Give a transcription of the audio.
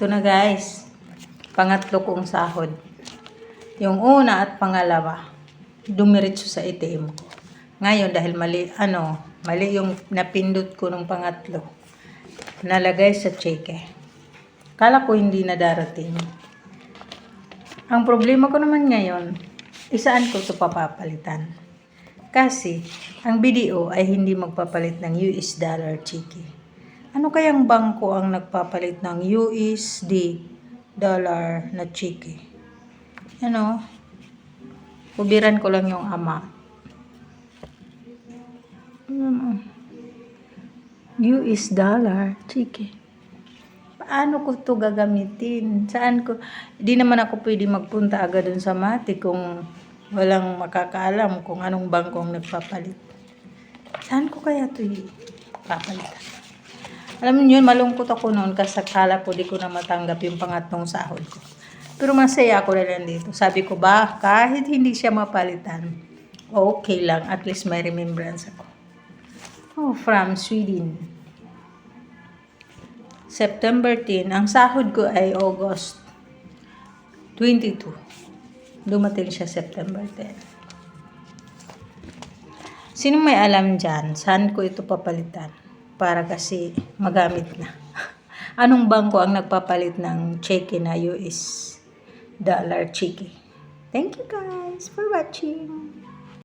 Ito na guys. Pangatlo kong sahod. Yung una at pangalawa, dumiretso sa ATM ko. Ngayon, dahil mali, ano, mali yung napindot ko nung pangatlo, nalagay sa cheque. Kala ko hindi na darating. Ang problema ko naman ngayon, isaan ko ito papapalitan. Kasi, ang BDO ay hindi magpapalit ng US dollar cheque. Ano kayang bangko ang nagpapalit ng USD dollar na cheque? Ano? Kubiran ko lang yung ama. Ano? US dollar cheque. Paano ko to gagamitin? Saan ko? Di naman ako pwede magpunta agad dun sa mati kung walang makakaalam kung anong bangkong nagpapalit. Saan ko kaya to papalitan? Alam niyo yun, malungkot ako noon kasi akala ko di ko na matanggap yung pangatlong sahod ko. Pero masaya ako na lang. Sabi ko ba, kahit hindi siya mapalitan, okay lang. At least may remembrance ako. Oh, from Sweden. September 10. Ang sahod ko ay August 22. Dumating siya September 10. Sino may alam dyan? Saan ko ito papalitan? Para kasi magamit na. Anong bangko ang nagpapalit ng cheque na US dollar cheque? Thank you guys for watching.